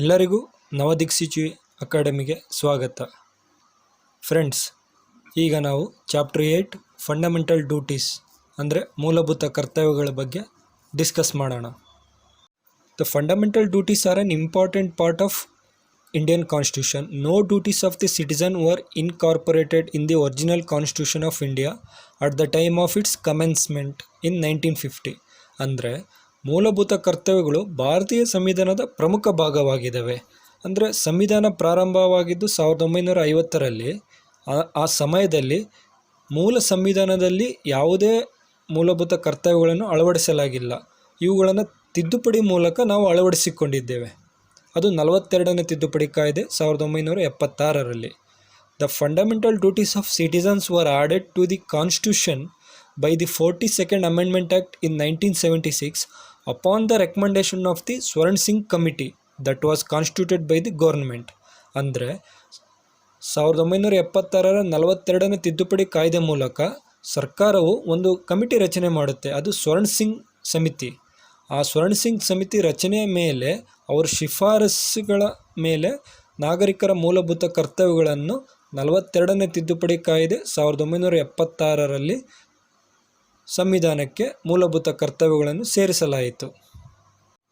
ಎಲ್ಲರಿಗೂ ನವದಿಕ್ಸಿಚಿ ಅಕಾಡೆಮಿಗೆ ಸ್ವಾಗತ. ಫ್ರೆಂಡ್ಸ್, ಈಗ ನಾವು ಚಾಪ್ಟರ್ ಏಯ್ಟ್ ಫಂಡಮೆಂಟಲ್ ಡ್ಯೂಟೀಸ್ ಅಂದರೆ ಮೂಲಭೂತ ಕರ್ತವ್ಯಗಳ ಬಗ್ಗೆ ಡಿಸ್ಕಸ್ ಮಾಡೋಣ. The fundamental duties are an important part of Indian constitution no duties of the citizen were incorporated in the original constitution of India at the time of its commencement in nineteen fifty ಅಂದರೆ ಮೂಲಭೂತ ಕರ್ತವ್ಯಗಳು ಭಾರತೀಯ ಸಂವಿಧಾನದ ಪ್ರಮುಖ ಭಾಗವಾಗಿದ್ದಾವೆ. ಅಂದರೆ ಸಂವಿಧಾನ ಪ್ರಾರಂಭವಾಗಿದ್ದು ಸಾವಿರದ ಒಂಬೈನೂರ ಐವತ್ತರಲ್ಲಿ, ಆ- ಸಮಯದಲ್ಲಿ ಮೂಲ ಸಂವಿಧಾನದಲ್ಲಿ ಯಾವುದೇ ಮೂಲಭೂತ ಕರ್ತವ್ಯಗಳನ್ನು ಅಳವಡಿಸಲಾಗಿಲ್ಲ. ಇವುಗಳನ್ನು ತಿದ್ದುಪಡಿ ಮೂಲಕ ನಾವು ಅಳವಡಿಸಿಕೊಂಡಿದ್ದೇವೆ. ಅದು ನಲವತ್ತೆರಡನೇ ತಿದ್ದುಪಡಿ ಕಾಯ್ದೆ ಸಾವಿರದ ಒಂಬೈನೂರ ಎಪ್ಪತ್ತಾರರಲ್ಲಿ. The fundamental duties of citizens were added to the constitution by the forty second amendment act in nineteen seventy six upon the recommendation of the Swaran Singh committee that was constituted by the government ಅಂದರೆ ಸಾವಿರದ ಒಂಬೈನೂರ ಎಪ್ಪತ್ತಾರರ ನಲವತ್ತೆರಡನೇ ತಿದ್ದುಪಡಿ ಕಾಯ್ದೆ ಮೂಲಕ ಸರ್ಕಾರವು ಒಂದು committee ರಚನೆ ಮಾಡುತ್ತೆ. ಅದು ಸ್ವರ್ಣ್ ಸಿಂಗ್ ಸಮಿತಿ. ಆ ಸ್ವರ್ಣ್ ಸಿಂಗ್ ಸಮಿತಿ ರಚನೆಯ ಮೇಲೆ ಅವರ ಶಿಫಾರಸುಗಳ ಮೇಲೆ ನಾಗರಿಕರ ಮೂಲಭೂತ ಕರ್ತವ್ಯಗಳನ್ನು ನಲವತ್ತೆರಡನೇ ತಿದ್ದುಪಡಿ ಕಾಯ್ದೆ ಸಾವಿರದ ಒಂಬೈನೂರ ಎಪ್ಪತ್ತಾರರಲ್ಲಿ ಸಂವಿಧಾನಕ್ಕೆ ಮೂಲಭೂತ ಕರ್ತವ್ಯಗಳನ್ನು ಸೇರಿಸಲಾಯಿತು.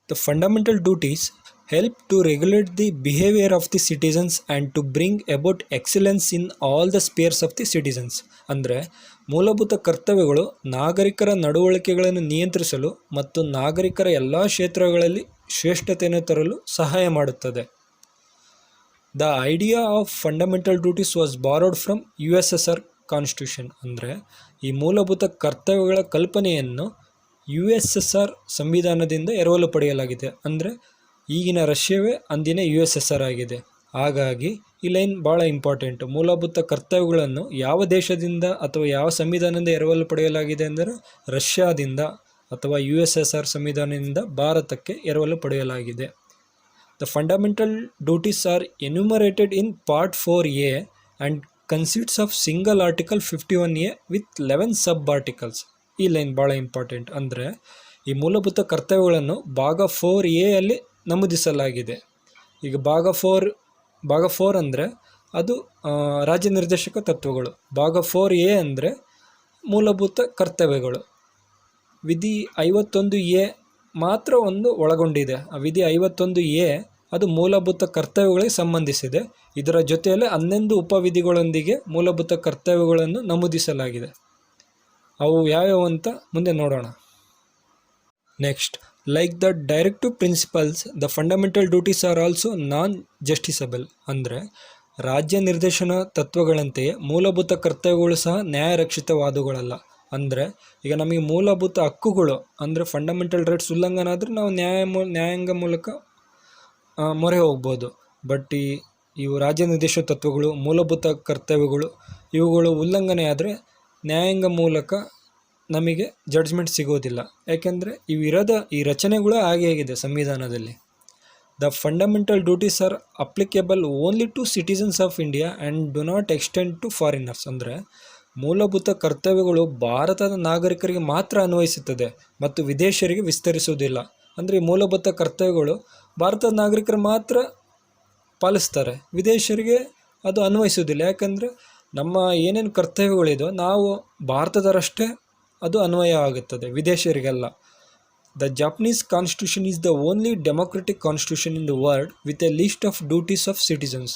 The fundamental duties help to regulate the behaviour of the citizens and to bring about excellence in all the spheres of the citizens ಅಂದರೆ ಮೂಲಭೂತ ಕರ್ತವ್ಯಗಳು ನಾಗರಿಕರ ನಡವಳಿಕೆಗಳನ್ನು ನಿಯಂತ್ರಿಸಲು ಮತ್ತು ನಾಗರಿಕರ ಎಲ್ಲ ಕ್ಷೇತ್ರಗಳಲ್ಲಿ ಶ್ರೇಷ್ಠತೆಯನ್ನು ತರಲು ಸಹಾಯ ಮಾಡುತ್ತದೆ. The idea of fundamental duties was borrowed from U S S R constitution ಅಂದರೆ ಈ ಮೂಲಭೂತ ಕರ್ತವ್ಯಗಳ ಕಲ್ಪನೆಯನ್ನು ಯು ಎಸ್ ಎಸ್ ಆರ್ ಸಂವಿಧಾನದಿಂದ ಎರವಲು ಪಡೆಯಲಾಗಿದೆ. ಅಂದರೆ ಈಗಿನ ರಷ್ಯಾವೇ ಅಂದಿನ ಯು ಎಸ್ ಎಸ್ ಆರ್ ಆಗಿದೆ. ಹಾಗಾಗಿ ಈ ಲೈನ್ ಭಾಳ ಇಂಪಾರ್ಟೆಂಟ್. ಮೂಲಭೂತ ಕರ್ತವ್ಯಗಳನ್ನು ಯಾವ ದೇಶದಿಂದ ಅಥವಾ ಯಾವ ಸಂವಿಧಾನದಿಂದ ಎರವಲು ಪಡೆಯಲಾಗಿದೆ ಅಂದರೆ ರಷ್ಯಾದಿಂದ ಅಥವಾ ಯು ಎಸ್ ಎಸ್ ಆರ್ ಸಂವಿಧಾನದಿಂದ ಭಾರತಕ್ಕೆ ಎರವಲು ಪಡೆಯಲಾಗಿದೆ. The fundamental duties are enumerated in part four A in Part 4A and consists of single Article 51A with 11 sub-articles. ಈ ಲೈನ್ ಭಾಳ ಇಂಪಾರ್ಟೆಂಟ್ ಅಂದರೆ ಈ ಮೂಲಭೂತ ಕರ್ತವ್ಯಗಳನ್ನು ಭಾಗ ಫೋರ್ ಎ ಅಲ್ಲಿ ನಮೂದಿಸಲಾಗಿದೆ. ಈಗ ಭಾಗ ಫೋರ್ ಭಾಗ ಫೋರ್ ಅಂದರೆ ಅದು ರಾಜ್ಯ ನಿರ್ದೇಶಕ ತತ್ವಗಳು. ಭಾಗ ಫೋರ್ ಎ ಅಂದರೆ ಮೂಲಭೂತ ಕರ್ತವ್ಯಗಳು. ವಿಧಿ ಐವತ್ತೊಂದು ಎ ಮಾತ್ರ ಒಂದು ಒಳಗೊಂಡಿದೆ. ಆ ವಿಧಿ ಐವತ್ತೊಂದು ಎ ಅದು ಮೂಲಭೂತ ಕರ್ತವ್ಯಗಳಿಗೆ ಸಂಬಂಧಿಸಿದೆ. ಇದರ ಜೊತೆಯಲ್ಲಿ ಹನ್ನೊಂದು ಉಪವಿಧಿಗಳೊಂದಿಗೆ ಮೂಲಭೂತ ಕರ್ತವ್ಯಗಳನ್ನು ನಮೂದಿಸಲಾಗಿದೆ. ಅವು ಯಾವ್ಯಾವು ಅಂತ ಮುಂದೆ ನೋಡೋಣ. Next like the directive principles the fundamental duties are also non justiciable ಅಂದರೆ, ರಾಜ್ಯ ನಿರ್ದೇಶನ ತತ್ವಗಳಂತೆಯೇ ಮೂಲಭೂತ ಕರ್ತವ್ಯಗಳು ಸಹ ನ್ಯಾಯರಕ್ಷಿತವಾದವುಗಳಲ್ಲ. ಅಂದರೆ, ಈಗ ನಮಗೆ ಮೂಲಭೂತ ಹಕ್ಕುಗಳು, ಅಂದರೆ ಫಂಡಮೆಂಟಲ್ ರೈಟ್ಸ್ ಉಲ್ಲಂಘನ ಆದರೆ ನಾವು ನ್ಯಾಯ ನ್ಯಾಯಾಂಗ ಮೂಲಕ ಮೊರೆ ಹೋಗ್ಬೋದು. ಬಟ್ ಈ ಇವು ರಾಜ್ಯ ನಿರ್ದೇಶ ತತ್ವಗಳು, ಮೂಲಭೂತ ಕರ್ತವ್ಯಗಳು, ಇವುಗಳು ಉಲ್ಲಂಘನೆ ಆದರೆ ನ್ಯಾಯಾಂಗ ಮೂಲಕ ನಮಗೆ ಜಡ್ಜ್ಮೆಂಟ್ ಸಿಗೋದಿಲ್ಲ. ಯಾಕೆಂದರೆ ಇವಿರದ ಈ ರಚನೆಗಳು ಹಾಗೆ ಆಗಿದೆ ಸಂವಿಧಾನದಲ್ಲಿ. The fundamental duties are applicable only to citizens of India and do not extend to foreigners ಅಂದರೆ ಮೂಲಭೂತ ಕರ್ತವ್ಯಗಳು ಭಾರತದ ನಾಗರಿಕರಿಗೆ ಮಾತ್ರ ಅನ್ವಯಿಸುತ್ತದೆ ಮತ್ತು ವಿದೇಶಿಯರಿಗೆ ವಿಸ್ತರಿಸುವುದಿಲ್ಲ. ಅಂದರೆ ಮೂಲಭೂತ ಕರ್ತವ್ಯಗಳು ಭಾರತದ ನಾಗರಿಕರು ಮಾತ್ರ ಪಾಲಿಸ್ತಾರೆ. ವಿದೇಶಿಯರಿಗೆ ಅದು ಅನ್ವಯಿಸೋದಿಲ್ಲ ಯಾಕಂದರೆ ನಮ್ಮ ಏನೇನು ಕರ್ತವ್ಯಗಳಿದೋ ನಾವು ಭಾರತದರಷ್ಟೇ ಅದು ಅನ್ವಯ ಆಗುತ್ತದೆ ವಿದೇಶಿಯರಿಗೆಲ್ಲ the Japanese constitution is the only democratic constitution in the world with a list of duties of citizens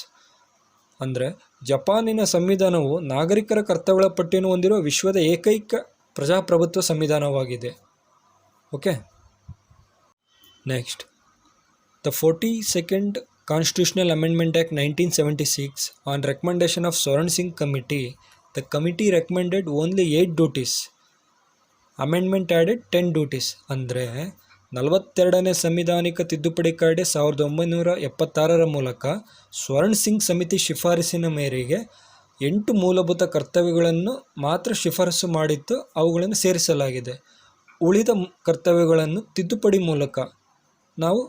ಅಂದರೆ ಜಪಾನಿನ ಸಂವಿಧಾನವು ನಾಗರಿಕರ ಕರ್ತವ್ಯಗಳ ಪಟ್ಟಿಯನ್ನು ಹೊಂದಿರುವ ವಿಶ್ವದ ಏಕೈಕ ಪ್ರಜಾಪ್ರಭುತ್ವ ಸಂವಿಧಾನವಾಗಿದೆ. Okay next The 42nd Constitutional Amendment Act 1976, on recommendation of Soran Singh Committee, the committee recommended only 8 duties. Amendment added ten duties ಅಂದರೆ ನಲವತ್ತೆರಡನೇ ಸಂವಿಧಾನಿಕ ತಿದ್ದುಪಡಿ ಕಾಯ್ದೆ ಸಾವಿರದ ಒಂಬೈನೂರ ಎಪ್ಪತ್ತಾರರ ಮೂಲಕ ಸ್ವರ್ಣ್ ಸಿಂಗ್ ಸಮಿತಿ ಶಿಫಾರಸಿನ ಮೇರೆಗೆ ಎಂಟು ಮೂಲಭೂತ ಕರ್ತವ್ಯಗಳನ್ನು ಮಾತ್ರ ಶಿಫಾರಸು ಮಾಡಿತ್ತು ಅವುಗಳನ್ನು ಸೇರಿಸಲಾಗಿದೆ. ಉಳಿದ ಕರ್ತವ್ಯಗಳನ್ನು ತಿದ್ದುಪಡಿ ಮೂಲಕ ನಾವು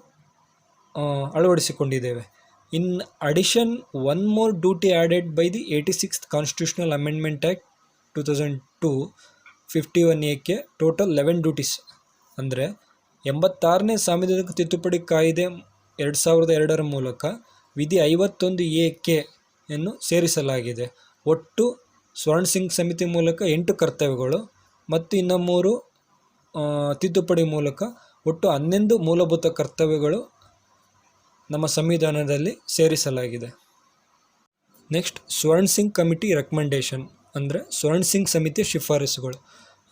ಅಳವಡಿಸಿಕೊಂಡಿದ್ದೇವೆ. In addition one more duty added by the eighty six constitutional amendment act two thousand two fifty one ಎಕ್ಕೆ total eleven duties ಅಂದರೆ, ಎಂಬತ್ತಾರನೇ ಸಾಂವಿಧಾನಿಕ ತಿದ್ದುಪಡಿ ಕಾಯ್ದೆ ಎರಡು ಸಾವಿರದ ಎರಡರ ಮೂಲಕ ವಿಧಿ ಐವತ್ತೊಂದು ಎ ಕೆ ಯನ್ನು ಸೇರಿಸಲಾಗಿದೆ. ಒಟ್ಟು ಸ್ವರ್ಣ ಸಿಂಗ್ ಸಮಿತಿ ಮೂಲಕ ಎಂಟು ಕರ್ತವ್ಯಗಳು ಮತ್ತು ಇನ್ನು ಮೂರು ತಿದ್ದುಪಡಿ ಮೂಲಕ ಒಟ್ಟು ಹನ್ನೊಂದು ಮೂಲಭೂತ ಕರ್ತವ್ಯಗಳು ನಮ್ಮ ಸಂವಿಧಾನದಲ್ಲಿ ಸೇರಿಸಲಾಗಿದೆ. ನೆಕ್ಸ್ಟ್ ಸ್ವರ್ಣ ಸಿಂಗ್ ಕಮಿಟಿ ರೆಕಮೆಂಡೇಶನ್ ಅಂದರೆ ಸ್ವರ್ಣ್ ಸಿಂಗ್ ಸಮಿತಿ ಶಿಫಾರಸುಗಳು.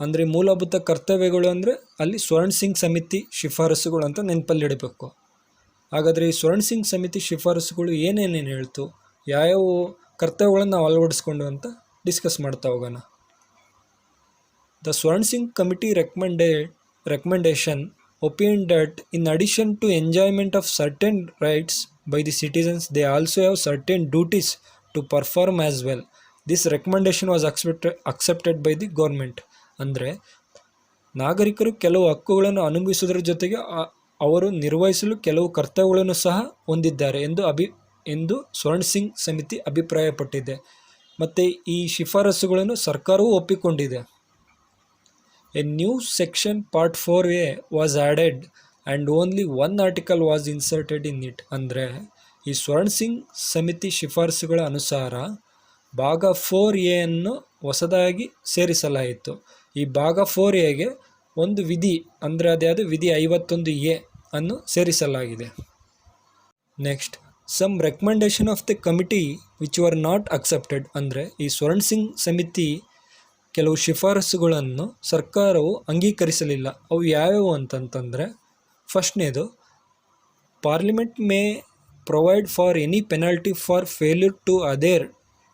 ಅಂದರೆ ಮೂಲಭೂತ ಕರ್ತವ್ಯಗಳು ಅಂದರೆ ಅಲ್ಲಿ ಸ್ವರ್ಣ ಸಿಂಗ್ ಸಮಿತಿ ಶಿಫಾರಸುಗಳು ಅಂತ ನೆನಪಲ್ಲಿಡಬೇಕು ಹಾಗಾದರೆ ಈ ಸ್ವರ್ಣ ಸಿಂಗ್ ಸಮಿತಿ ಶಿಫಾರಸುಗಳು ಏನೇನೇನು ಹೇಳ್ತು, ಯಾವ್ಯಾವ ಕರ್ತವ್ಯಗಳನ್ನು ನಾವು ಅಳವಡಿಸ್ಕೊಂಡು ಅಂತ ಡಿಸ್ಕಸ್ ಮಾಡ್ತಾ ಹೋಗೋಣ. The Swaran Singh committee recommend recommendation opined that in addition to enjoyment of certain rights by the citizens, they also have certain duties to perform as well. This recommendation was accepted, accepted by the government. ಅಂದರೆ ನಾಗರಿಕರು ಕೆಲವು ಹಕ್ಕುಗಳನ್ನು ಅನುಭವಿಸುವುದರ ಜೊತೆಗೆ ಅವರು ನಿರ್ವಹಿಸಲು ಕೆಲವು ಕರ್ತವ್ಯಗಳನ್ನು ಸಹ ಹೊಂದಿದ್ದಾರೆ ಎಂದು ಅಭಿ ಎಂದು ಸ್ವರ್ಣ ಸಿಂಗ್ ಸಮಿತಿ ಅಭಿಪ್ರಾಯಪಟ್ಟಿದೆ ಮತ್ತು ಈ ಶಿಫಾರಸುಗಳನ್ನು ಸರ್ಕಾರವೂ ಒಪ್ಪಿಕೊಂಡಿದೆ A new section, part 4a was added and only one article was inserted in it. ಅಂದರೆ, ಈ ಸ್ವರ್ಣ ಸಿಂಗ್ ಸಮಿತಿ ಶಿಫಾರಸುಗಳ ಅನುಸಾರ ಭಾಗ ಫೋರ್ ಎ ಅನ್ನು ಹೊಸದಾಗಿ ಸೇರಿಸಲಾಯಿತು. ಈ ಭಾಗ ಫೋರ್ ಎಗೆ ಒಂದು ವಿಧಿ, ಅಂದರೆ ಅದ್ಯಾವುದು? ವಿಧಿ ಐವತ್ತೊಂದು ಎ ಅನ್ನು ಸೇರಿಸಲಾಗಿದೆ. Next some recommendation of the committee which were not accepted ಅಂದರೆ, ಈ ಸ್ವರ್ಣ ಸಿಂಗ್ ಸಮಿತಿ ಕೆಲವು ಶಿಫಾರಸುಗಳನ್ನು ಸರ್ಕಾರವು ಅಂಗೀಕರಿಸಲಿಲ್ಲ. ಅವು ಯಾವ್ಯಾವು ಅಂತಂತಂದರೆ, ಫಸ್ಟ್ನೇದು, parliament may provide for any penalty for failure to adhere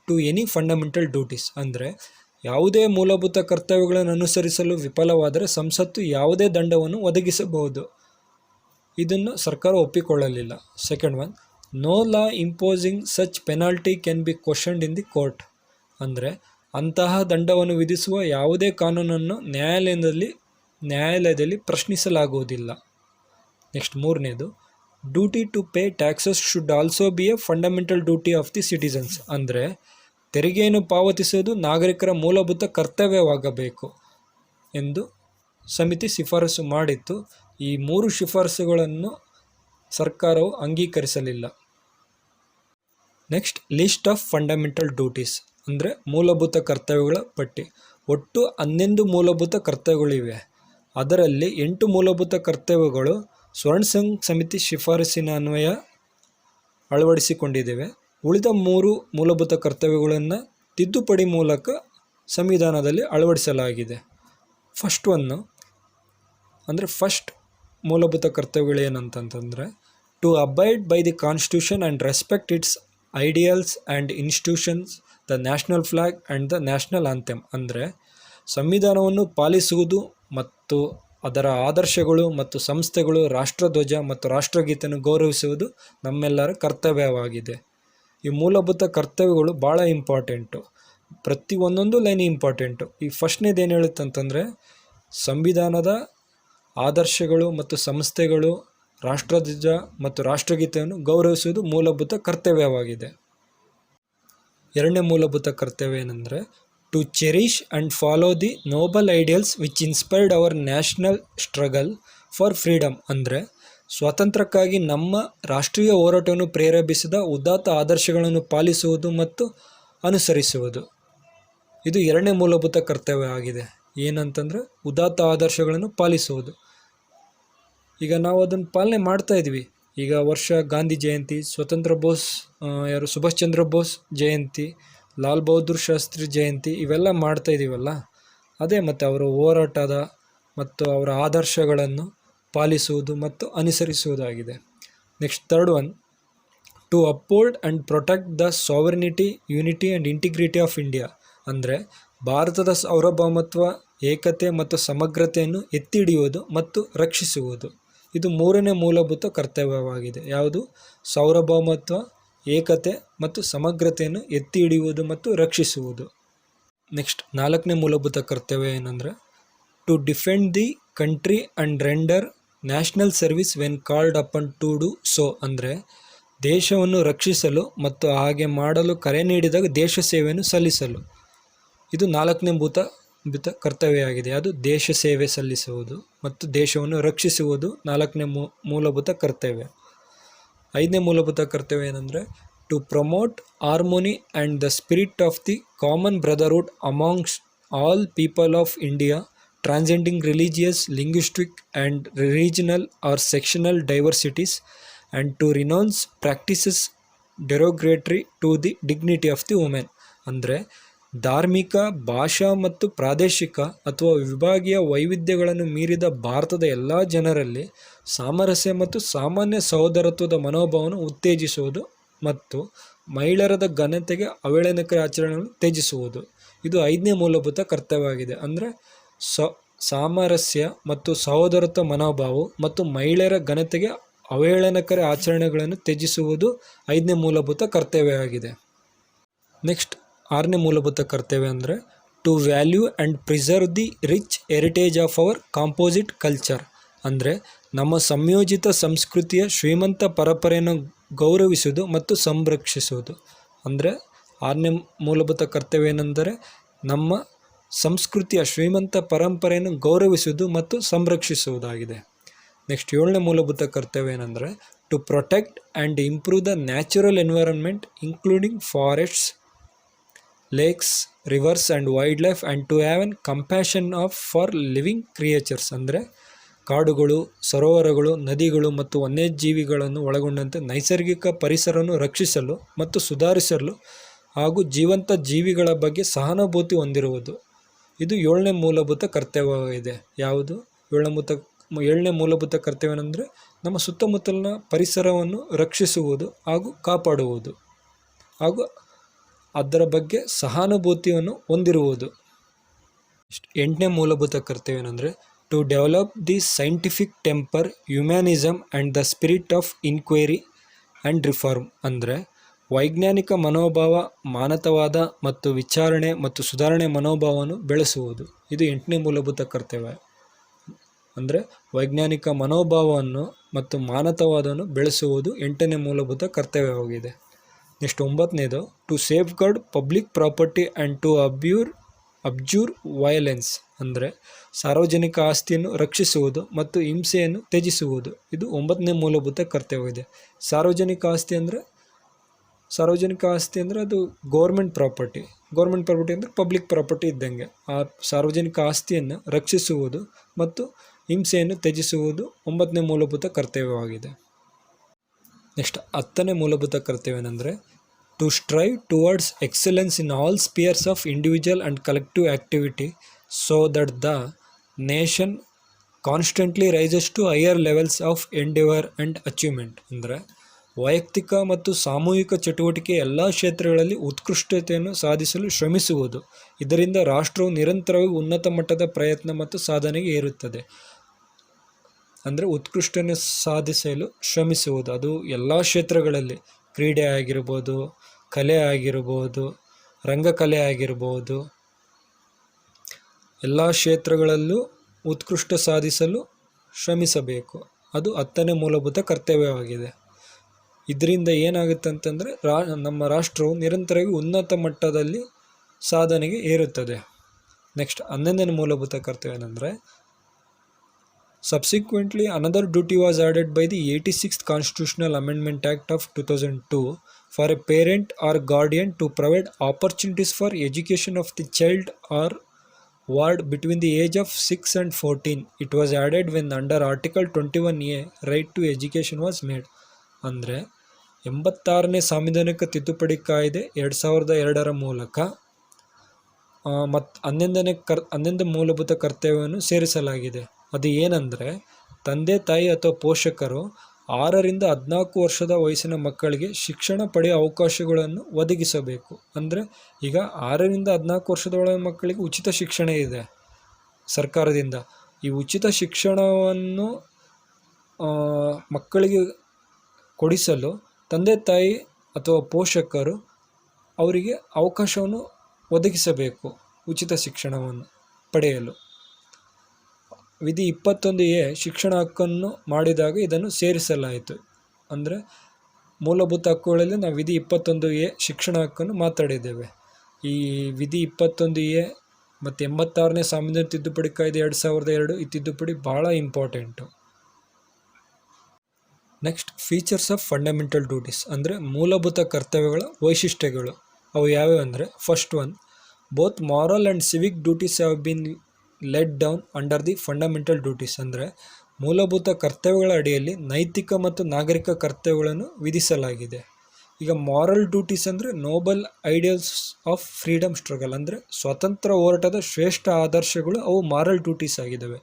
to any fundamental duties. ಅಂದರೆ, ಯಾವುದೇ ಮೂಲಭೂತ ಕರ್ತವ್ಯಗಳನ್ನು ಅನುಸರಿಸಲು ವಿಫಲವಾದರೆ ಸಂಸತ್ತು ಯಾವುದೇ ದಂಡವನ್ನು ಒದಗಿಸಬಹುದು. ಇದನ್ನು ಸರ್ಕಾರ ಒಪ್ಪಿಕೊಳ್ಳಲಿಲ್ಲ. Second one, no law imposing such penalty can be questioned in the court. ಅಂದರೆ ಅಂತಹ ದಂಡವನ್ನು ವಿಧಿಸುವ ಯಾವುದೇ ಕಾನೂನನ್ನು ನ್ಯಾಯಾಲಯದಲ್ಲಿ ನ್ಯಾಯಾಲಯದಲ್ಲಿ ಪ್ರಶ್ನಿಸಲಾಗುವುದಿಲ್ಲ. ನೆಕ್ಸ್ಟ್ ಮೂರನೇದು, duty to pay taxes should also be a fundamental duty of the citizens ಅಂದರೆ, ತೆರಿಗೆಯನ್ನು ಪಾವತಿಸುವುದು ನಾಗರಿಕರ ಮೂಲಭೂತ ಕರ್ತವ್ಯವಾಗಬೇಕು ಎಂದು ಸಮಿತಿ ಶಿಫಾರಸು ಮಾಡಿತ್ತು. ಈ ಮೂರು ಶಿಫಾರಸುಗಳನ್ನು ಸರ್ಕಾರವು ಅಂಗೀಕರಿಸಲಿಲ್ಲ. Next, list of fundamental duties. ಅಂದರೆ ಮೂಲಭೂತ ಕರ್ತವ್ಯಗಳ ಪಟ್ಟಿ. ಒಟ್ಟು ಹನ್ನೊಂದು ಮೂಲಭೂತ ಕರ್ತವ್ಯಗಳಿವೆ. ಅದರಲ್ಲಿ ಎಂಟು ಮೂಲಭೂತ ಕರ್ತವ್ಯಗಳು ಸ್ವರ್ಣ ಸಂಘ ಸಮಿತಿ ಶಿಫಾರಸಿನ ಅನ್ವಯ ಅಳವಡಿಸಿಕೊಂಡಿದ್ದೇವೆ. ಉಳಿದ ಮೂರು ಮೂಲಭೂತ ಕರ್ತವ್ಯಗಳನ್ನು ತಿದ್ದುಪಡಿ ಮೂಲಕ ಸಂವಿಧಾನದಲ್ಲಿ ಅಳವಡಿಸಲಾಗಿದೆ. ಫಸ್ಟ್ ಒನ್ನು ಅಂದರೆ ಫಸ್ಟ್ ಮೂಲಭೂತ ಕರ್ತವ್ಯಗಳು ಏನಂತಂತಂದರೆ to abide by the constitution and respect its ideals and institutions the national flag and the national anthem ಅಂದರೆ ಸಂವಿಧಾನವನ್ನು ಪಾಲಿಸುವುದು ಮತ್ತು ಅದರ ಆದರ್ಶಗಳು ಮತ್ತು ಸಂಸ್ಥೆಗಳು, ರಾಷ್ಟ್ರಧ್ವಜ ಮತ್ತು ರಾಷ್ಟ್ರಗೀತೆಯನ್ನು ಗೌರವಿಸುವುದು ನಮ್ಮೆಲ್ಲರ ಕರ್ತವ್ಯವಾಗಿದೆ. ಈ ಮೂಲಭೂತ ಕರ್ತವ್ಯಗಳು ಭಾಳ ಇಂಪಾರ್ಟೆಂಟು ಪ್ರತಿ ಒಂದೊಂದು ಲೈನ್ ಇಂಪಾರ್ಟೆಂಟು ಈ ಫಸ್ಟ್ನೇದು ಏನು ಹೇಳುತ್ತಂತಂದರೆ ಸಂವಿಧಾನದ ಆದರ್ಶಗಳು ಮತ್ತು ಸಂಸ್ಥೆಗಳು, ರಾಷ್ಟ್ರಧ್ವಜ ಮತ್ತು ರಾಷ್ಟ್ರಗೀತೆಯನ್ನು ಗೌರವಿಸುವುದು ಮೂಲಭೂತ ಕರ್ತವ್ಯವಾಗಿದೆ. ಎರಡನೇ ಮೂಲಭೂತ ಕರ್ತವ್ಯ ಏನಂದರೆ to cherish and follow the noble ideals which inspired our national struggle for freedom ಅಂದರೆ ಸ್ವಾತಂತ್ರ್ಯಕ್ಕಾಗಿ ನಮ್ಮ ರಾಷ್ಟ್ರೀಯ ಹೋರಾಟವನ್ನು ಪ್ರೇರೇಪಿಸಿದ ಉದಾತ್ತ ಆದರ್ಶಗಳನ್ನು ಪಾಲಿಸುವುದು ಮತ್ತು ಅನುಸರಿಸುವುದು. ಇದು ಎರಡನೇ ಮೂಲಭೂತ ಕರ್ತವ್ಯ ಆಗಿದೆ. ಏನಂತಂದರೆ ಉದಾತ್ತ ಆದರ್ಶಗಳನ್ನು ಪಾಲಿಸುವುದು. ಈಗ ನಾವು ಅದನ್ನು ಪಾಲನೆ ಮಾಡ್ತಾ ಇದ್ವಿ ಈಗ ವರ್ಷ ಗಾಂಧಿ ಜಯಂತಿ, ಸ್ವತಂತ್ರ ಬೋಸ್ ಯಾರು ಸುಭಾಷ್ ಚಂದ್ರ ಬೋಸ್ ಜಯಂತಿ, ಲಾಲ್ ಬಹದ್ದೂರ್ ಶಾಸ್ತ್ರಿ ಜಯಂತಿ ಇವೆಲ್ಲ ಮಾಡ್ತಾ ಇದ್ದೀವಲ್ಲ ಅದೇ ಮತ್ತು ಅವರ ಹೋರಾಟದ ಮತ್ತು ಅವರ ಆದರ್ಶಗಳನ್ನು ಪಾಲಿಸುವುದು ಮತ್ತು ಅನುಸರಿಸುವುದಾಗಿದೆ. Next third one to uphold and protect the sovereignty unity and integrity of India ಅಂದರೆ ಭಾರತದ ಸಾರ್ವಭೌಮತ್ವ, ಏಕತೆ ಮತ್ತು ಸಮಗ್ರತೆಯನ್ನು ಎತ್ತಿ ಹಿಡಿಯುವುದು ಮತ್ತು ರಕ್ಷಿಸುವುದು. ಇದು ಮೂರನೇ ಮೂಲಭೂತ ಕರ್ತವ್ಯವಾಗಿದೆ. ಯಾವುದು? ಸಾರ್ವಭೌಮತ್ವ ಏಕತೆ ಮತ್ತು ಸಮಗ್ರತೆಯನ್ನು ಎತ್ತಿ ಹಿಡಿಯುವುದು ಮತ್ತು ರಕ್ಷಿಸುವುದು. ನೆಕ್ಸ್ಟ್, ನಾಲ್ಕನೇ ಮೂಲಭೂತ ಕರ್ತವ್ಯ ಏನಂದರೆ to defend the country and render national service when called upon to do so ಅಂದರೆ, ದೇಶವನ್ನು ರಕ್ಷಿಸಲು ಮತ್ತು ಹಾಗೆ ಮಾಡಲು ಕರೆ ನೀಡಿದಾಗ ದೇಶ ಸೇವೆಯನ್ನು ಸಲ್ಲಿಸಲು. ಇದು ನಾಲ್ಕನೇ ಭೂತ ಭೂತ ಕರ್ತವ್ಯ ಆಗಿದೆ ಅದು ದೇಶ ಸೇವೆ ಸಲ್ಲಿಸುವುದು ಮತ್ತು ದೇಶವನ್ನು ರಕ್ಷಿಸುವುದು ನಾಲ್ಕನೇ ಮೂಲಭೂತ ಕರ್ತವ್ಯ. ಐದನೇ ಮೂಲಭೂತ ಕರ್ತವ್ಯ ಏನಂದರೆ to promote harmony and the spirit of the common brotherhood amongst all people of India transcending religious linguistic and regional or sectional diversities and to renounce practices derogatory to the dignity of the women ಅಂದರೆ ಧಾರ್ಮಿಕ, ಭಾಷಾ ಮತ್ತು ಪ್ರಾದೇಶಿಕ ಅಥವಾ ವಿಭಾಗೀಯ ವೈವಿಧ್ಯಗಳನ್ನು ಮೀರಿದ ಭಾರತದ ಎಲ್ಲ ಜನರಲ್ಲಿ ಸಾಮರಸ್ಯ ಮತ್ತು ಸಾಮಾನ್ಯ ಸಹೋದರತ್ವದ ಮನೋಭಾವವನ್ನು ಉತ್ತೇಜಿಸುವುದು ಮತ್ತು ಮಹಿಳೆಯರದ ಘನತೆಗೆ ಅವಹೇಳನಕಾರಿ ಆಚರಣೆಗಳನ್ನು ತ್ಯಜಿಸುವುದು ಇದು ಐದನೇ ಮೂಲಭೂತ ಕರ್ತವ್ಯವಾಗಿದೆ. ಅಂದರೆ ಸ, ಸಾಮರಸ್ಯ ಮತ್ತು ಸಹೋದರತ್ವ ಮನೋಭಾವ ಮತ್ತು ಮಹಿಳೆಯರ ಘನತೆಗೆ ಅವಹೇಳನಕಾರಿ ಆಚರಣೆಗಳನ್ನು ತ್ಯಜಿಸುವುದು ಐದನೇ ಮೂಲಭೂತ ಕರ್ತವ್ಯವಾಗಿದೆ. ನೆಕ್ಸ್ಟ್ ಆರನೇ ಮೂಲಭೂತ ಕರ್ತವ್ಯ ಅಂದರೆ to value and preserve the rich heritage of our composite culture ಅಂದರೆ ನಮ್ಮ ಸಂಯೋಜಿತ ಸಂಸ್ಕೃತಿಯ ಶ್ರೀಮಂತ ಪರಂಪರೆಯನ್ನು ಗೌರವಿಸುವುದು ಮತ್ತು ಸಂರಕ್ಷಿಸುವುದು. ಅಂದರೆ ಆರನೇ ಮೂಲಭೂತ ಕರ್ತವ್ಯ ಏನೆಂದರೆ ನಮ್ಮ ಸಂಸ್ಕೃತಿಯ ಶ್ರೀಮಂತ ಪರಂಪರೆಯನ್ನು ಗೌರವಿಸುವುದು ಮತ್ತು ಸಂರಕ್ಷಿಸುವುದಾಗಿದೆ. ನೆಕ್ಸ್ಟ್ ಏಳನೇ ಮೂಲಭೂತ ಕರ್ತವ್ಯ ಏನೆಂದರೆ to protect and improve the natural environment including forests lakes rivers and wild life and to have an compassion of for living creatures ಅಂದರೆ ಕಾಡುಗಳು, ಸರೋವರಗಳು, ನದಿಗಳು ಮತ್ತು ವನ್ಯಜೀವಿಗಳನ್ನು ಒಳಗೊಂಡಂತೆ ನೈಸರ್ಗಿಕ ಪರಿಸರವನ್ನು ರಕ್ಷಿಸಲು ಮತ್ತು ಸುಧಾರಿಸಲು ಹಾಗೂ ಜೀವಂತ ಜೀವಿಗಳ ಬಗ್ಗೆ ಸಹಾನುಭೂತಿ ಹೊಂದಿರುವುದು. ಇದು ಏಳನೇ ಮೂಲಭೂತ ಕರ್ತವ್ಯವಾಗಿದೆ. ಯಾವುದು? ಏಳನೇ ಮೂತ ಏಳನೇ ಮೂಲಭೂತ ಕರ್ತವ್ಯನೆಂದರೆ ನಮ್ಮ ಸುತ್ತಮುತ್ತಲಿನ ಪರಿಸರವನ್ನು ರಕ್ಷಿಸುವುದು ಹಾಗೂ ಕಾಪಾಡುವುದು ಹಾಗೂ ಅದರ ಬಗ್ಗೆ ಸಹಾನುಭೂತಿಯನ್ನು ಹೊಂದಿರುವುದು. ಎಂಟನೇ ಮೂಲಭೂತ ಕರ್ತವ್ಯ ಏನಂದರೆ to develop the scientific temper humanism and the spirit of inquiry and reform ಅಂದರೆ, ವೈಜ್ಞಾನಿಕ ಮನೋಭಾವ, ಮಾನತವಾದ ಮತ್ತು ವಿಚಾರಣೆ ಮತ್ತು ಸುಧಾರಣೆ ಮನೋಭಾವವನ್ನು ಬೆಳೆಸುವುದು. ಇದು ಎಂಟನೇ ಮೂಲಭೂತ ಕರ್ತವ್ಯ. ಅಂದರೆ, ವೈಜ್ಞಾನಿಕ ಮನೋಭಾವವನ್ನು ಮತ್ತು ಮಾನತವಾದವನ್ನು ಬೆಳೆಸುವುದು ಎಂಟನೇ ಮೂಲಭೂತ ಕರ್ತವ್ಯವಾಗಿದೆ. Next ಒಂಬತ್ತನೇದು to safeguard public property and to abjure abjure violence ಅಂದರೆ ಸಾರ್ವಜನಿಕ ಆಸ್ತಿಯನ್ನು ರಕ್ಷಿಸುವುದು ಮತ್ತು ಹಿಂಸೆಯನ್ನು ತ್ಯಜಿಸುವುದು. ಇದು ಒಂಬತ್ತನೇ ಮೂಲಭೂತ ಕರ್ತವ್ಯವಿದೆ ಸಾರ್ವಜನಿಕ ಆಸ್ತಿ ಅಂದರೆ, ಸಾರ್ವಜನಿಕ ಆಸ್ತಿ ಅಂದರೆ ಅದು ಗೌರ್ಮೆಂಟ್ ಪ್ರಾಪರ್ಟಿ ಗೌರ್ಮೆಂಟ್ ಪ್ರಾಪರ್ಟಿ ಅಂದರೆ ಪಬ್ಲಿಕ್ ಪ್ರಾಪರ್ಟಿ ಇದ್ದಂಗೆ. ಆ ಸಾರ್ವಜನಿಕ ಆಸ್ತಿಯನ್ನು ರಕ್ಷಿಸುವುದು ಮತ್ತು ಹಿಂಸೆಯನ್ನು ತ್ಯಜಿಸುವುದು ಒಂಬತ್ತನೇ ಮೂಲಭೂತ ಕರ್ತವ್ಯವಾಗಿದೆ. ನೆಕ್ಸ್ಟ್ ಹತ್ತನೇ ಮೂಲಭೂತ ಕರ್ತವ್ಯ ಏನಂದರೆ to strive towards excellence in all spheres of individual and collective activity so that the nation constantly rises to higher levels of endeavour and achievement ಅಂದರೆ, ವೈಯಕ್ತಿಕ ಮತ್ತು ಸಾಮೂಹಿಕ ಚಟುವಟಿಕೆ ಎಲ್ಲ ಕ್ಷೇತ್ರಗಳಲ್ಲಿ ಉತ್ಕೃಷ್ಟತೆಯನ್ನು ಸಾಧಿಸಲು ಶ್ರಮಿಸುವುದು. ಇದರಿಂದ ರಾಷ್ಟ್ರವು ನಿರಂತರವಾಗಿ ಉನ್ನತ ಮಟ್ಟದ ಪ್ರಯತ್ನ ಮತ್ತು ಸಾಧನೆಗೆ ಏರುತ್ತದೆ. ಅಂದರೆ ಉತ್ಕೃಷ್ಟನೆ ಸಾಧಿಸಲು ಶ್ರಮಿಸುವುದು. ಅದು ಎಲ್ಲ ಕ್ಷೇತ್ರಗಳಲ್ಲಿ, ಕ್ರೀಡೆ ಆಗಿರ್ಬೋದು, ಕಲೆ ಆಗಿರ್ಬೋದು, ರಂಗಕಲೆ ಆಗಿರ್ಬೋದು, ಎಲ್ಲ ಕ್ಷೇತ್ರಗಳಲ್ಲೂ ಉತ್ಕೃಷ್ಟ ಸಾಧಿಸಲು ಶ್ರಮಿಸಬೇಕು. ಅದು ಹತ್ತನೇ ಮೂಲಭೂತ ಕರ್ತವ್ಯವಾಗಿದೆ. ಇದರಿಂದ ಏನಾಗುತ್ತೆ ಅಂತಂದರೆ ರಾ, ನಮ್ಮ ರಾಷ್ಟ್ರವು ನಿರಂತರವಾಗಿ ಉನ್ನತ ಮಟ್ಟದಲ್ಲಿ ಸಾಧನೆಗೆ ಏರುತ್ತದೆ. ನೆಕ್ಸ್ಟ್ ಹನ್ನೊಂದನೇ ಮೂಲಭೂತ ಕರ್ತವ್ಯ ಏನಂದರೆ Subsequently, another duty was added by the 86th Constitutional Amendment Act of 2002 for a parent or guardian to provide opportunities for education of the child or ward between the age of 6 and 14. It was added when under Article 21A, right to education was made. Andre, ಎಂಬತ್ತಾರನೇ ಸಾಂವಿಧಾನಿಕ ತಿದ್ದುಪಡಿ ಕಾಯ್ದೆ ಎರಡು ಸಾವಿರದ ಎರಡರ ಮೂಲಕ ಮತ್ತು ಹನ್ನೊಂದನೇ ಕರ್ ಹನ್ನೊಂದು ಮೂಲಭೂತ ಕರ್ತವ್ಯವನ್ನು ಸೇರಿಸಲಾಗಿದೆ ಅದು ಏನಂದರೆ, ತಂದೆ, ತಾಯಿ ಅಥವಾ ಪೋಷಕರು ಆರರಿಂದ ಹದಿನಾಲ್ಕು ವರ್ಷದ ವಯಸ್ಸಿನ ಮಕ್ಕಳಿಗೆ ಶಿಕ್ಷಣ ಪಡೆಯುವ ಅವಕಾಶಗಳನ್ನು ಒದಗಿಸಬೇಕು. ಅಂದರೆ, ಈಗ ಆರರಿಂದ ಹದಿನಾಲ್ಕು ವರ್ಷದ ಒಳ ಮಕ್ಕಳಿಗೆ ಉಚಿತ ಶಿಕ್ಷಣ ಇದೆ ಸರ್ಕಾರದಿಂದ. ಈ ಉಚಿತ ಶಿಕ್ಷಣವನ್ನು ಮಕ್ಕಳಿಗೆ ಕೊಡಿಸಲು ತಂದೆ, ತಾಯಿ ಅಥವಾ ಪೋಷಕರು ಅವರಿಗೆ ಅವಕಾಶವನ್ನು ಒದಗಿಸಬೇಕು ಉಚಿತ ಶಿಕ್ಷಣವನ್ನು ಪಡೆಯಲು. ವಿಧಿ ಇಪ್ಪತ್ತೊಂದು ಎ ಶಿಕ್ಷಣ ಹಕ್ಕನ್ನು ಮಾಡಿದಾಗ ಇದನ್ನು ಸೇರಿಸಲಾಯಿತು. ಅಂದರೆ ಮೂಲಭೂತ ಹಕ್ಕುಗಳಲ್ಲಿ ನಾವು ವಿಧಿ ಇಪ್ಪತ್ತೊಂದು ಎ ಶಿಕ್ಷಣ ಹಕ್ಕನ್ನು ಮಾತಾಡಿದ್ದೇವೆ. ಈ ವಿಧಿ ಇಪ್ಪತ್ತೊಂದು ಎ ಮತ್ತು ಎಂಬತ್ತಾರನೇ ಸಂವಿಧಾನ ತಿದ್ದುಪಡಿ ಕಾಯ್ದೆ ಎರಡು ಸಾವಿರದ ಎರಡು ಈ ತಿದ್ದುಪಡಿ ಭಾಳ important. Next features of fundamental duties ಅಂದರೆ ಮೂಲಭೂತ ಕರ್ತವ್ಯಗಳ ವೈಶಿಷ್ಟ್ಯಗಳು. ಅವು ಯಾವ್ಯಾವು ಅಂದರೆ first one, both moral and civic duties have been let down under the fundamental duties ಅಂದರೆ ಮೂಲಭೂತ ಕರ್ತವ್ಯಗಳ ಅಡಿಯಲ್ಲಿ ನೈತಿಕ ಮತ್ತು ನಾಗರಿಕ ಕರ್ತವ್ಯಗಳನ್ನು ವಿಧಿಸಲಾಗಿದೆ. ಈಗ ಮಾರಲ್ ಡ್ಯೂಟೀಸ್ ಅಂದರೆ noble ideals of freedom struggle ಅಂದರೆ ಸ್ವತಂತ್ರ ಹೋರಾಟದ ಶ್ರೇಷ್ಠ ಆದರ್ಶಗಳು ಅವು ಮಾರಲ್ ಡ್ಯೂಟೀಸ್ ಆಗಿದ್ದಾವೆ.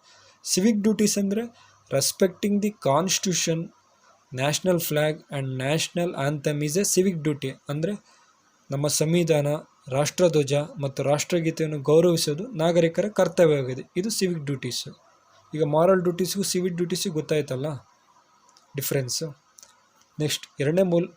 ಸಿವಿಕ್ ಡ್ಯೂಟೀಸ್ ಅಂದರೆ respecting the constitution national flag and national anthem is a civic duty ಅಂದರೆ ನಮ್ಮ ಸಂವಿಧಾನ ರಾಷ್ಟ್ರಧ್ವಜ ಮತ್ತು ರಾಷ್ಟ್ರಗೀತೆಯನ್ನು ಗೌರವಿಸೋದು ನಾಗರಿಕರ ಕರ್ತವ್ಯವಾಗಿದೆ. ಇದು ಸಿವಿಕ್ ಡ್ಯೂಟೀಸು ಈಗ ಮಾರಲ್ ಡ್ಯೂಟೀಸ್ಗೂ ಸಿವಿಕ್ ಡ್ಯೂಟೀಸಿಗೂ ಗೊತ್ತಾಯ್ತಲ್ಲ? ಡಿಫ್ರೆನ್ಸು ನೆಕ್ಸ್ಟ್ ಎರಡನೇ ಮೂಲ್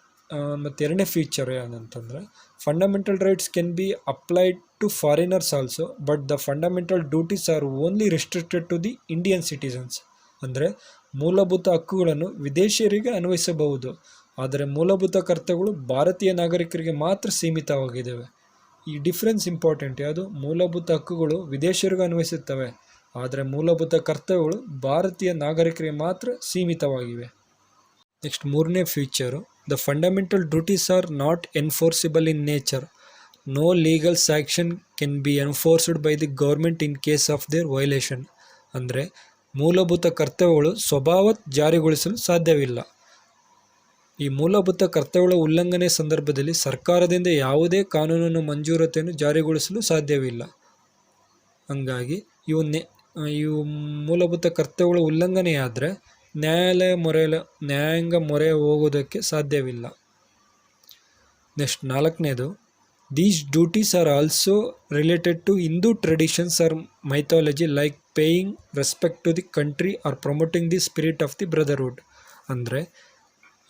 ಮತ್ತು ಎರಡನೇ ಫೀಚರ್ ಏನಂತಂದರೆ fundamental rights can be applied to foreigners also but the fundamental duties are only restricted to the Indian citizens ಅಂದರೆ ಮೂಲಭೂತ ಹಕ್ಕುಗಳನ್ನು ವಿದೇಶಿಯರಿಗೆ ಅನ್ವಯಿಸಬಹುದು. ಆದರೆ ಮೂಲಭೂತ ಕರ್ತವ್ಯಗಳು ಭಾರತೀಯ ನಾಗರಿಕರಿಗೆ ಮಾತ್ರ ಸೀಮಿತವಾಗಿದ್ದಾವೆ. ಈ ಡಿಫ್ರೆನ್ಸ್ ಇಂಪಾರ್ಟೆಂಟ್ ಯಾವುದು? ಮೂಲಭೂತ ಹಕ್ಕುಗಳು ವಿದೇಶಿಯರಿಗೂ ಅನ್ವಯಿಸುತ್ತವೆ. ಆದರೆ ಮೂಲಭೂತ ಕರ್ತವ್ಯಗಳು ಭಾರತೀಯ ನಾಗರಿಕರಿಗೆ ಮಾತ್ರ ಸೀಮಿತವಾಗಿವೆ. ನೆಕ್ಸ್ಟ್ ಮೂರನೇ feature the fundamental duties are not enforceable in nature no legal sanction can be enforced by the government in case of their violation ಅಂದರೆ ಮೂಲಭೂತ ಕರ್ತವ್ಯಗಳು ಸ್ವಭಾವ ಜಾರಿಗೊಳಿಸಲು ಸಾಧ್ಯವಿಲ್ಲ. ಈ ಮೂಲಭೂತ ಕರ್ತವ್ಯಗಳ ಉಲ್ಲಂಘನೆ ಸಂದರ್ಭದಲ್ಲಿ ಸರ್ಕಾರದಿಂದ ಯಾವುದೇ ಕಾನೂನನ್ನು ಮಂಜೂರತೆಯನ್ನು ಜಾರಿಗೊಳಿಸಲು ಸಾಧ್ಯವಿಲ್ಲ. ಹಂಗಾಗಿ ಇವು ನೆ ಇವು ಮೂಲಭೂತ ಕರ್ತವ್ಯಗಳ ಉಲ್ಲಂಘನೆಯಾದರೆ ನ್ಯಾಯಾಲಯ ಮೊರೆಲ ನ್ಯಾಯಾಂಗ ಮೊರೆ ಹೋಗೋದಕ್ಕೆ ಸಾಧ್ಯವಿಲ್ಲ. ನೆಕ್ಸ್ಟ್ ನಾಲ್ಕನೇದು these duties are also related to Hindu traditions or mythology like paying respect to the country or promoting the spirit of the brotherhood ಅಂದರೆ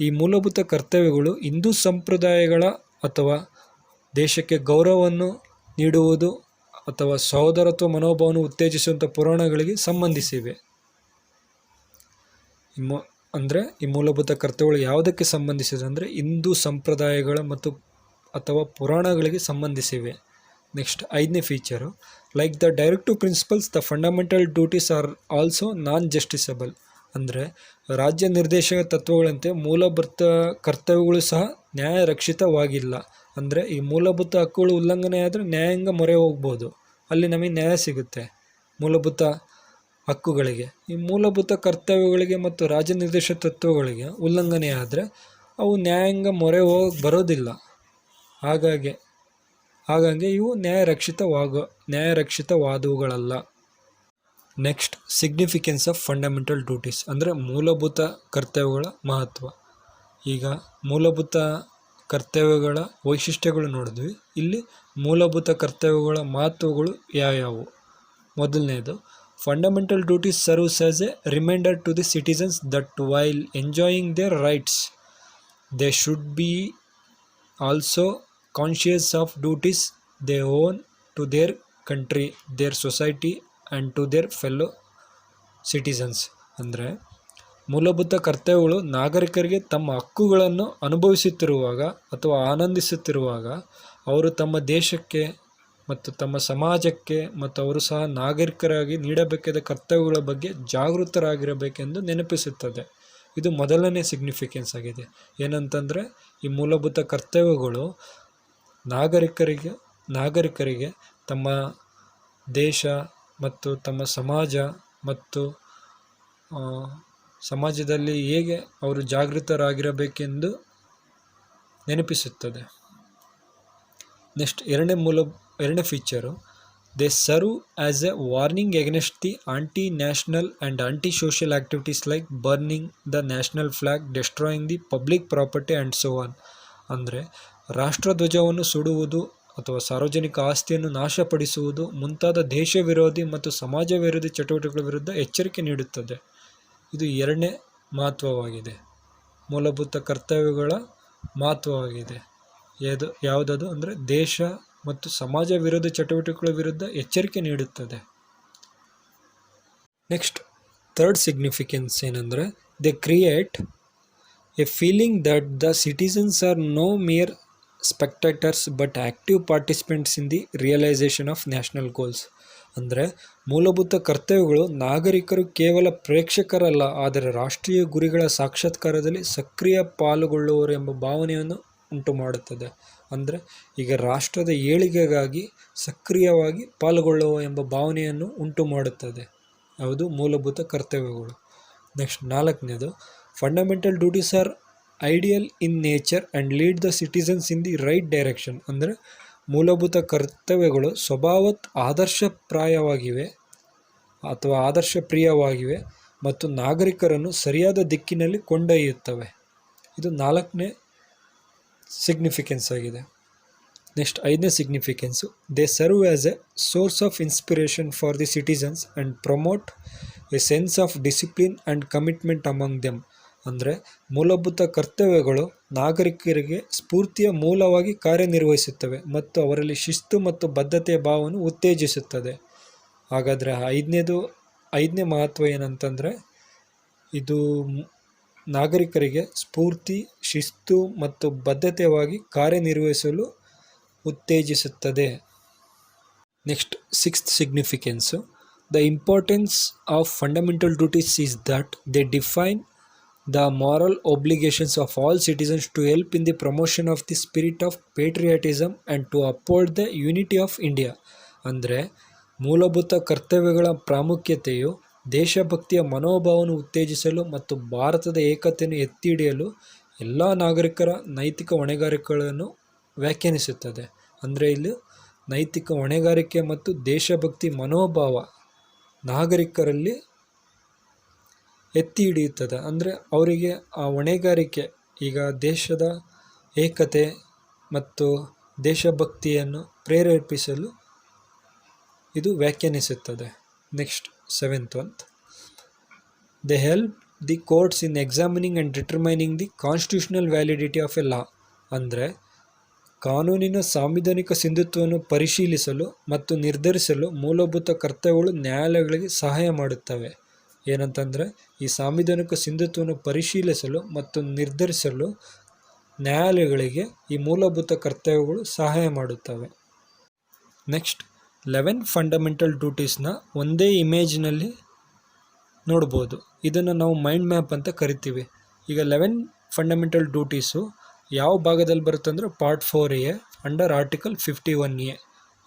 ಈ ಮೂಲಭೂತ ಕರ್ತವ್ಯಗಳು ಹಿಂದೂ ಸಂಪ್ರದಾಯಗಳ ಅಥವಾ ದೇಶಕ್ಕೆ ಗೌರವವನ್ನು ನೀಡುವುದು ಅಥವಾ ಸಹೋದರತ್ವ ಮನೋಭಾವವನ್ನು ಉತ್ತೇಜಿಸುವಂಥ ಪುರಾಣಗಳಿಗೆ ಸಂಬಂಧಿಸಿವೆ. ಅಂದರೆ ಈ ಮೂಲಭೂತ ಕರ್ತವ್ಯಗಳು ಯಾವುದಕ್ಕೆ ಸಂಬಂಧಿಸಿದೆ ಅಂದರೆ ಹಿಂದೂ ಸಂಪ್ರದಾಯಗಳ ಮತ್ತು ಅಥವಾ ಪುರಾಣಗಳಿಗೆ ಸಂಬಂಧಿಸಿವೆ. ನೆಕ್ಸ್ಟ್ ಐದನೇ feature like the directive principles the fundamental duties are also non justiciable ಅಂದರೆ ರಾಜ್ಯ ನಿರ್ದೇಶಕ ತತ್ವಗಳಂತೆ ಮೂಲಭೂತ ಕರ್ತವ್ಯಗಳು ಸಹ ನ್ಯಾಯ ರಕ್ಷಿತವಾಗಿಲ್ಲ ಅಂದರೆ ಈ ಮೂಲಭೂತ ಹಕ್ಕುಗಳು ಉಲ್ಲಂಘನೆ ಆದರೆ ನ್ಯಾಯಾಂಗ ಮೊರೆ ಹೋಗ್ಬೋದು. ಅಲ್ಲಿ ನಮಗೆ ನ್ಯಾಯ ಸಿಗುತ್ತೆ ಮೂಲಭೂತ ಹಕ್ಕುಗಳಿಗೆ. ಈ ಮೂಲಭೂತ ಕರ್ತವ್ಯಗಳಿಗೆ ಮತ್ತು ರಾಜ್ಯ ನಿರ್ದೇಶಕ ತತ್ವಗಳಿಗೆ ಉಲ್ಲಂಘನೆ ಆದರೆ ಅವು ನ್ಯಾಯಾಂಗ ಮೊರೆ ಹೋಗಿ ಬರೋದಿಲ್ಲ. ಹಾಗಾಗಿ ಹಾಗಾಗಿ ಇವು ನ್ಯಾಯ ನ್ಯಾಯರಕ್ಷಿತವಾದವುಗಳಲ್ಲ. Next significance of fundamental duties ಅಂದರೆ ಮೂಲಭೂತ ಕರ್ತವ್ಯಗಳ ಮಹತ್ವ. ಈಗ ಮೂಲಭೂತ ಕರ್ತವ್ಯಗಳ ವೈಶಿಷ್ಟ್ಯಗಳು ನೋಡಿದ್ವಿ. ಇಲ್ಲಿ ಮೂಲಭೂತ ಕರ್ತವ್ಯಗಳ ಮಹತ್ವಗಳು ಯಾವ್ಯಾವು? ಮೊದಲನೇದು fundamental duties serves as a reminder to the citizens that while enjoying their rights they should be also conscious of duties they owe to their country their society and to their fellow citizens ಅಂದರೆ, ಮೂಲಭೂತ ಕರ್ತವ್ಯಗಳು ನಾಗರಿಕರಿಗೆ ತಮ್ಮ ಹಕ್ಕುಗಳನ್ನು ಅನುಭವಿಸುತ್ತಿರುವಾಗ ಅಥವಾ ಆನಂದಿಸುತ್ತಿರುವಾಗ ಅವರು ತಮ್ಮ ದೇಶಕ್ಕೆ ಮತ್ತು ತಮ್ಮ ಸಮಾಜಕ್ಕೆ ಮತ್ತು ಅವರು ಸಹ ನಾಗರಿಕರಾಗಿ ನೀಡಬೇಕಾದ ಕರ್ತವ್ಯಗಳ ಬಗ್ಗೆ ಜಾಗೃತರಾಗಿರಬೇಕೆಂದು ನೆನಪಿಸುತ್ತದೆ. ಇದು ಮೊದಲನೇ ಸಿಗ್ನಿಫಿಕೆನ್ಸ್ ಆಗಿದೆ. ಏನಂತಂದರೆ, ಈ ಮೂಲಭೂತ ಕರ್ತವ್ಯಗಳು ನಾಗರಿಕರಿಗೆ ನಾಗರಿಕರಿಗೆ ತಮ್ಮ ದೇಶ ಮತ್ತು ತಮ್ಮ ಸಮಾಜ ಮತ್ತು ಸಮಾಜದಲ್ಲಿ ಹೇಗೆ ಅವರು ಜಾಗೃತರಾಗಿರಬೇಕೆಂದು ನೆನಪಿಸುತ್ತದೆ. ನೆಕ್ಸ್ಟ್ ಎರಡನೇ ಮೂಲ, ಎರಡನೇ feature they serve as a warning against the anti national and anti social activities like burning the national flag destroying the public property and so on ಅಂದರೆ, ರಾಷ್ಟ್ರಧ್ವಜವನ್ನು ಸುಡುವುದು ಅಥವಾ ಸಾರ್ವಜನಿಕ ಆಸ್ತಿಯನ್ನು ನಾಶಪಡಿಸುವುದು ಮುಂತಾದ ದೇಶ ವಿರೋಧಿ ಮತ್ತು ಸಮಾಜ ವಿರೋಧಿ ಚಟುವಟಿಕೆಗಳ ವಿರುದ್ಧ ಎಚ್ಚರಿಕೆ ನೀಡುತ್ತದೆ. ಇದು ಎರಡನೇ ಮಹತ್ವವಾಗಿದೆ. ಮೂಲಭೂತ ಕರ್ತವ್ಯಗಳ ಮಹತ್ವವಾಗಿದೆ. ಯಾವುದು, ಯಾವುದದು ಅಂದರೆ ದೇಶ ಮತ್ತು ಸಮಾಜ ವಿರೋಧ ಚಟುವಟಿಕೆಗಳ ವಿರುದ್ಧ ಎಚ್ಚರಿಕೆ ನೀಡುತ್ತದೆ. ನೆಕ್ಸ್ಟ್, ಥರ್ಡ್ ಸಿಗ್ನಿಫಿಕೆನ್ಸ್ ಏನಂದರೆ they create a feeling that the citizens are no mere spectators but active participants in the realisation of national goals ಅಂದರೆ, ಮೂಲಭೂತ ಕರ್ತವ್ಯಗಳು ನಾಗರಿಕರು ಕೇವಲ ಪ್ರೇಕ್ಷಕರಲ್ಲ, ಆದರೆ ರಾಷ್ಟ್ರೀಯ ಗುರಿಗಳ ಸಾಕ್ಷಾತ್ಕಾರದಲ್ಲಿ ಸಕ್ರಿಯ ಪಾಲುಗೊಳ್ಳುವವರು ಎಂಬ ಭಾವನೆಯನ್ನು ಉಂಟು ಮಾಡುತ್ತದೆ ಅಂದರೆ, ಈಗ ರಾಷ್ಟ್ರದ ಏಳಿಗೆಗಾಗಿ ಸಕ್ರಿಯವಾಗಿ ಪಾಲ್ಗೊಳ್ಳುವ ಎಂಬ ಭಾವನೆಯನ್ನು ಉಂಟು ಮಾಡುತ್ತದೆ ಯಾವುದು ಮೂಲಭೂತ ಕರ್ತವ್ಯಗಳು. ನೆಕ್ಸ್ಟ್ ನಾಲ್ಕನೇದು fundamental duties are ideal in nature and lead the citizens in the right direction ಅಂದರೆ ಮೂಲಭೂತ ಕರ್ತವ್ಯಗಳು ಸ್ವಭಾವತ್ ಆದರ್ಶಪ್ರಾಯವಾಗಿವೆ ಅಥವಾ ಆದರ್ಶಪ್ರಿಯವಾಗಿವೆ ಮತ್ತು ನಾಗರಿಕರನ್ನು ಸರಿಯಾದ ದಿಕ್ಕಿನಲ್ಲಿ ಕೊಂಡೊಯ್ಯುತ್ತವೆ. ಇದು ನಾಲ್ಕನೇ ಸಿಗ್ನಿಫಿಕೆನ್ಸ್ ಆಗಿದೆ. ನೆಕ್ಸ್ಟ್ ಐದನೇ significance they serve as a source of inspiration for the citizens and promote a sense of discipline and commitment among them ಅಂದರೆ ಮೂಲಭೂತ ಕರ್ತವ್ಯಗಳು ನಾಗರಿಕರಿಗೆ ಸ್ಫೂರ್ತಿಯ ಮೂಲವಾಗಿ ಕಾರ್ಯನಿರ್ವಹಿಸುತ್ತವೆ ಮತ್ತು ಅವರಲ್ಲಿ ಶಿಸ್ತು ಮತ್ತು ಬದ್ಧತೆಯ ಭಾವವನ್ನು ಉತ್ತೇಜಿಸುತ್ತದೆ. ಹಾಗಾದರೆ ಐದನೇದು, ಐದನೇ ಮಹತ್ವ ಏನಂತಂದರೆ ಇದು ನಾಗರಿಕರಿಗೆ ಸ್ಫೂರ್ತಿ, ಶಿಸ್ತು ಮತ್ತು ಬದ್ಧತೆಯಾಗಿ ಕಾರ್ಯನಿರ್ವಹಿಸಲು ಉತ್ತೇಜಿಸುತ್ತದೆ. Next, sixth significance the importance of fundamental duties is that they define the moral obligations of all citizens to help in the promotion of the spirit of patriotism and to uphold the unity of India ಅಂದರೆ, ಮೂಲಭೂತ ಕರ್ತವ್ಯಗಳ ಪ್ರಾಮುಖ್ಯತೆಯು ದೇಶಭಕ್ತಿಯ ಮನೋಭಾವವನ್ನು ಉತ್ತೇಜಿಸಲು ಮತ್ತು ಭಾರತದ ಏಕತೆಯನ್ನು ಎತ್ತಿ ಹಿಡಿಯಲು ಎಲ್ಲ ನಾಗರಿಕರ ನೈತಿಕ ಹೊಣೆಗಾರಿಕೆಗಳನ್ನು ವ್ಯಾಖ್ಯಾನಿಸುತ್ತದೆ. ಅಂದರೆ ಇಲ್ಲಿ ನೈತಿಕ ಹೊಣೆಗಾರಿಕೆ ಮತ್ತು ದೇಶಭಕ್ತಿ ಮನೋಭಾವ ನಾಗರಿಕರಲ್ಲಿ ಎತ್ತಿ ಹಿಡಿಯುತ್ತದೆ. ಅಂದರೆ ಅವರಿಗೆ ಆ ಹೊಣೆಗಾರಿಕೆ, ಈಗ ದೇಶದ ಏಕತೆ ಮತ್ತು ದೇಶಭಕ್ತಿಯನ್ನು ಪ್ರೇರೇಪಿಸಲು ಇದು ವ್ಯಾಖ್ಯಾನಿಸುತ್ತದೆ. Next seventh month they help the courts in examining and determining the constitutional validity of a law ಅಂದರೆ ಕಾನೂನಿನ ಸಾಂವಿಧಾನಿಕ ಸಿಂಧುತ್ವವನ್ನು ಪರಿಶೀಲಿಸಲು ಮತ್ತು ನಿರ್ಧರಿಸಲು ಮೂಲಭೂತ ಕರ್ತವ್ಯಗಳು ನ್ಯಾಯಾಲಯಗಳಿಗೆ ಸಹಾಯ ಮಾಡುತ್ತವೆ. ಏನಂತಂದರೆ, ಈ ಸಾಂವಿಧಾನಿಕ ಸಿಂಧುತ್ವವನ್ನು ಪರಿಶೀಲಿಸಲು ಮತ್ತು ನಿರ್ಧರಿಸಲು ನ್ಯಾಯಾಲಯಗಳಿಗೆ ಈ ಮೂಲಭೂತ ಕರ್ತವ್ಯಗಳು ಸಹಾಯ ಮಾಡುತ್ತವೆ. ನೆಕ್ಸ್ಟ್, ಲೆವೆನ್ ಫಂಡಮೆಂಟಲ್ ಡ್ಯೂಟೀಸ್ನ ಒಂದೇ ಇಮೇಜ್ನಲ್ಲಿ ನೋಡ್ಬೋದು. ಇದನ್ನು ನಾವು ಮೈಂಡ್ ಮ್ಯಾಪ್ ಅಂತ ಕರಿತೀವಿ. ಈಗ ಲೆವೆನ್ ಫಂಡಮೆಂಟಲ್ ಡ್ಯೂಟೀಸು ಯಾವ ಭಾಗದಲ್ಲಿ ಬರುತ್ತೆ ಅಂದರೆ part four A under article fifty one A.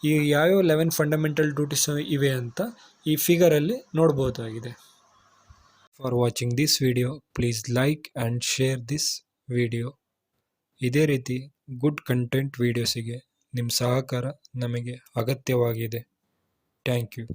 ಈ ಯಾವ್ಯಾವ ಲೆವೆನ್ ಫಂಡಮೆಂಟಲ್ ಡ್ಯೂಟೀಸ್ ಇವೆ ಅಂತ ಈ ಫಿಗರಲ್ಲಿ ನೋಡ್ಬೋದಾಗಿದೆ. For watching this video please like and share this video ಇದೇ ರೀತಿ ಗುಡ್ ಕಂಟೆಂಟ್ ವೀಡಿಯೋಸಿಗೆ ನಿಮ್ಮ ಸಹಕಾರ ನಮಗೆ ಅಗತ್ಯವಾಗಿದೆ. Thank you